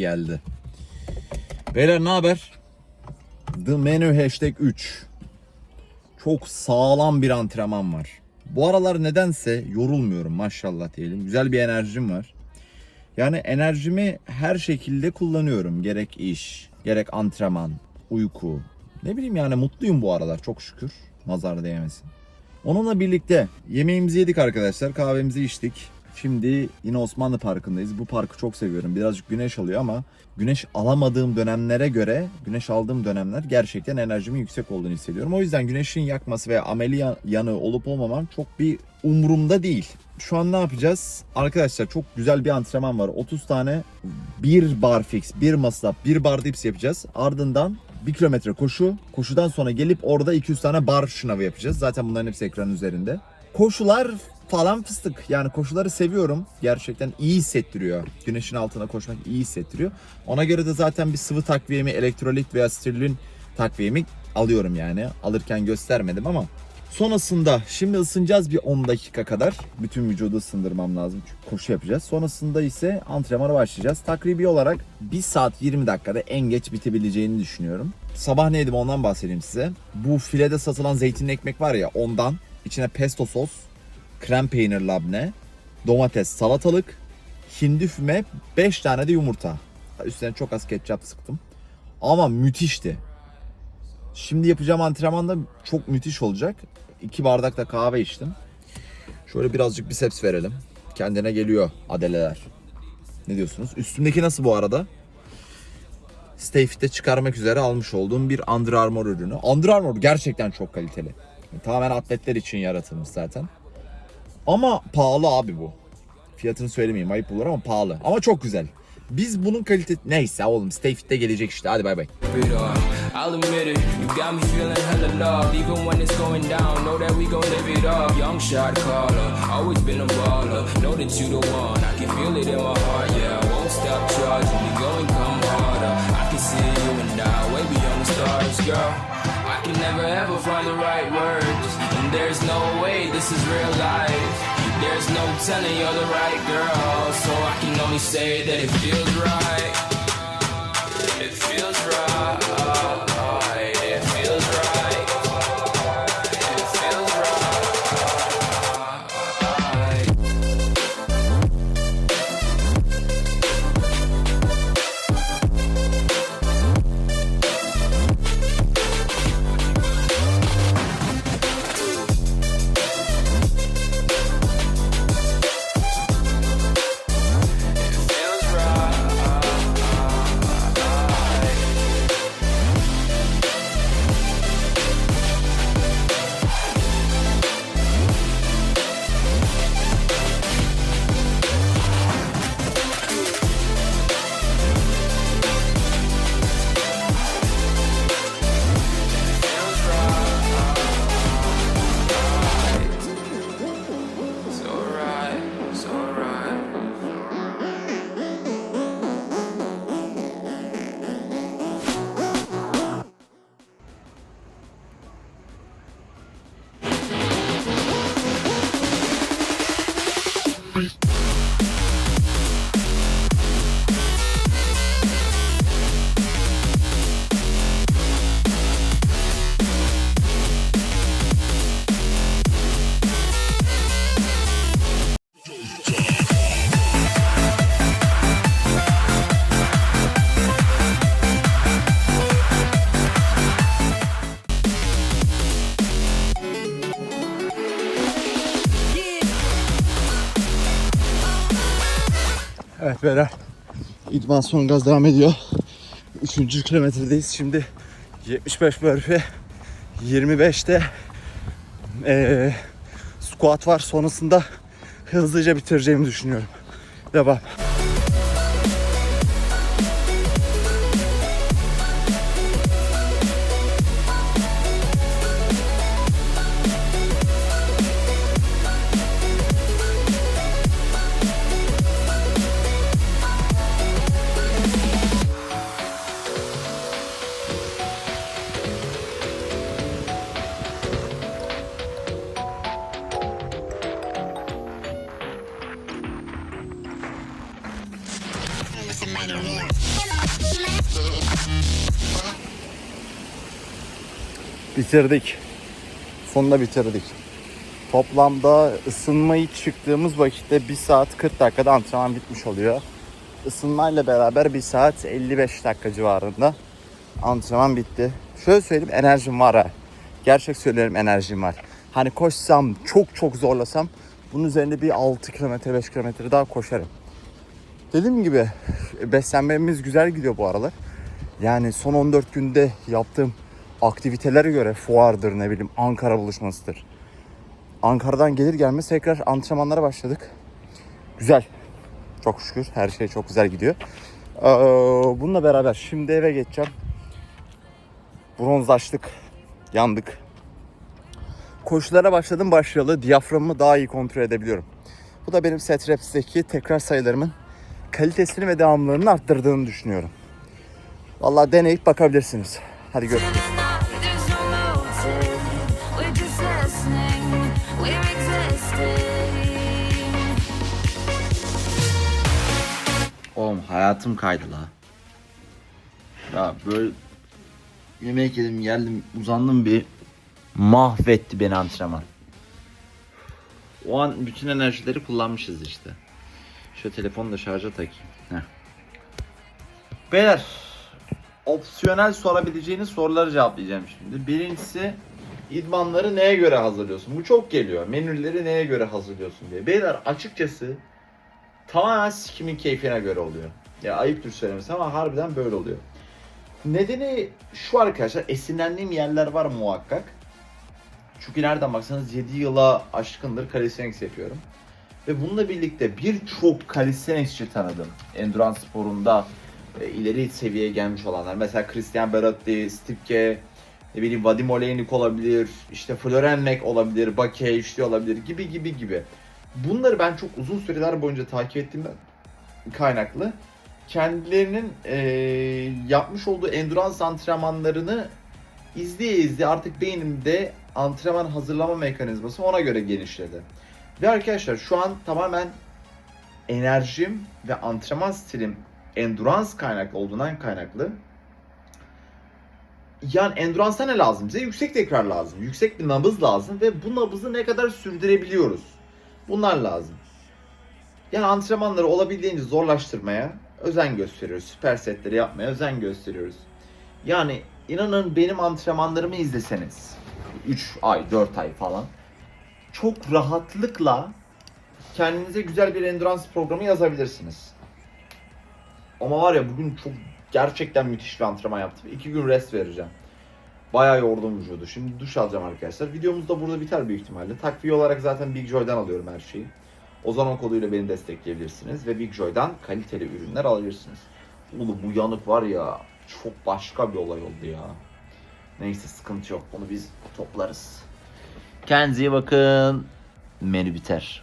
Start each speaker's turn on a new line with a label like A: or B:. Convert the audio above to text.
A: geldi. Beyler ne haber? The Menu Hashtag 3. Çok sağlam bir antrenman var. Bu aralar nedense yorulmuyorum maşallah diyelim. Güzel bir enerjim var. Yani enerjimi her şekilde kullanıyorum. Gerek iş, gerek antrenman, uyku. Ne bileyim yani mutluyum bu aralar çok şükür. Nazar değmesin. Onunla birlikte yemeğimizi yedik arkadaşlar. Kahvemizi içtik. Şimdi yine Osmanlı Parkı'ndayız. Bu parkı çok seviyorum. Birazcık güneş alıyor ama güneş alamadığım dönemlere göre güneş aldığım dönemler gerçekten enerjimin yüksek olduğunu hissediyorum. O yüzden güneşin yakması veya ameli yanı olup olmamam çok bir umurumda değil. Şu an ne yapacağız? Arkadaşlar çok güzel bir antrenman var. 30 tane bir bar fix, bir masraf, bir bar dips yapacağız. Ardından 1 kilometre koşu. Koşudan sonra gelip orada 200 tane bar şınavı yapacağız. Zaten bunların hepsi ekranın üzerinde. Koşular falan fıstık. Yani koşuları seviyorum. Gerçekten iyi hissettiriyor. Güneşin altına koşmak iyi hissettiriyor. Ona göre de zaten bir sıvı takviyemi, elektrolit veya stirulin takviyemi alıyorum yani. Alırken göstermedim ama Sonrasında şimdi ısınacağız bir 10 dakika kadar. Bütün vücudu ısındırmam lazım çünkü koşu yapacağız. Sonrasında ise antrenmana başlayacağız. Takribi olarak 1 saat 20 dakikada en geç bitebileceğini düşünüyorum. Sabah ne yedim ondan bahsedeyim size. Bu filede satılan zeytinli ekmek var ya ondan. İçine pesto sos, krem peynir labne, domates, salatalık, hindi füme, 5 tane de yumurta. Üstüne çok az ketçap sıktım. Ama müthişti. Şimdi yapacağım antrenman da çok müthiş olacak. İki bardak da kahve içtim. Şöyle birazcık biceps verelim. Kendine geliyor adeleler. Ne diyorsunuz? Üstümdeki nasıl bu arada? Stay Fit'te çıkarmak üzere almış olduğum bir Under Armour ürünü. Under Armour gerçekten çok kaliteli. Tamamen atletler için yaratılmış zaten. Ama pahalı abi bu. Fiyatını söylemeyeyim ayıp olur ama pahalı. Ama çok güzel. Biz bunun kalite... Neyse oğlum Stay Fit'te gelecek işte. Hadi bay bay.
B: I can never ever find the right words, and there's no way this is real life. There's no telling you're the right girl, so I can only say that it feels right. Bye.
C: Evet beyler. İdman son gaz devam ediyor. Üçüncü kilometredeyiz. Şimdi 75 burpee. 25'te eee squat var. Sonrasında hızlıca bitireceğimi düşünüyorum. Devam. Bitirdik. Sonunda bitirdik. Toplamda ısınmayı çıktığımız vakitte 1 saat 40 dakikada antrenman bitmiş oluyor. Isınmayla beraber 1 saat 55 dakika civarında antrenman bitti. Şöyle söyleyeyim enerjim var ha. Gerçek söylüyorum enerjim var. Hani koşsam çok çok zorlasam bunun üzerinde bir 6 kilometre 5 kilometre daha koşarım. Dediğim gibi beslenmemiz güzel gidiyor bu aralar. Yani son 14 günde yaptığım aktivitelere göre fuardır ne bileyim Ankara buluşmasıdır. Ankara'dan gelir gelmez tekrar antrenmanlara başladık. Güzel. Çok şükür her şey çok güzel gidiyor. Ee, bununla beraber şimdi eve geçeceğim. Bronzlaştık. Yandık. Koşulara başladım başlayalı diyaframımı daha iyi kontrol edebiliyorum. Bu da benim set reps'teki tekrar sayılarımın kalitesini ve devamlılığını arttırdığını düşünüyorum. Vallahi deneyip bakabilirsiniz. Hadi görüşürüz.
A: Oğlum hayatım kaydı la. Ya böyle yemek yedim geldim uzandım bir mahvetti beni antrenman. O an bütün enerjileri kullanmışız işte. Şu telefonu da şarja takayım. Heh. Beyler opsiyonel sorabileceğiniz soruları cevaplayacağım şimdi. Birincisi idmanları neye göre hazırlıyorsun? Bu çok geliyor. Menüleri neye göre hazırlıyorsun diye. Beyler açıkçası tamamen sikimin keyfine göre oluyor. Ya ayıptır söylemesi ama harbiden böyle oluyor. Nedeni şu arkadaşlar esinlendiğim yerler var muhakkak. Çünkü nereden baksanız 7 yıla aşkındır calisthenics yapıyorum. Ve bununla birlikte birçok calisthenicsçi tanıdım. Endurance sporunda e, ileri seviyeye gelmiş olanlar. Mesela Christian Beratti, Stipke, ne bileyim Vadim Oleynik olabilir, işte Floren Mac olabilir, Bake işte olabilir gibi gibi gibi. Bunları ben çok uzun süreler boyunca takip ettiğimden kaynaklı kendilerinin eee, yapmış olduğu endurance antrenmanlarını izleye izleye artık beynimde antrenman hazırlama mekanizması ona göre genişledi. Ve arkadaşlar şu an tamamen enerjim ve antrenman stilim endurance kaynaklı olduğundan kaynaklı. Yani endurance'a ne lazım? Bize yüksek tekrar lazım. Yüksek bir nabız lazım ve bu nabızı ne kadar sürdürebiliyoruz? Bunlar lazım. Yani antrenmanları olabildiğince zorlaştırmaya özen gösteriyoruz. Süper setleri yapmaya özen gösteriyoruz. Yani inanın benim antrenmanlarımı izleseniz 3 ay, 4 ay falan çok rahatlıkla kendinize güzel bir endurance programı yazabilirsiniz. Ama var ya bugün çok gerçekten müthiş bir antrenman yaptım. 2 gün rest vereceğim. Bayağı yordum vücudu. Şimdi duş alacağım arkadaşlar. Videomuz da burada biter büyük ihtimalle. Takviye olarak zaten Big Joy'dan alıyorum her şeyi. O zaman koduyla beni destekleyebilirsiniz ve Big Joy'dan kaliteli ürünler alabilirsiniz. Oğlum bu yanık var ya çok başka bir olay oldu ya. Neyse sıkıntı yok. Bunu biz toplarız. Kendinize iyi bakın. Menü biter.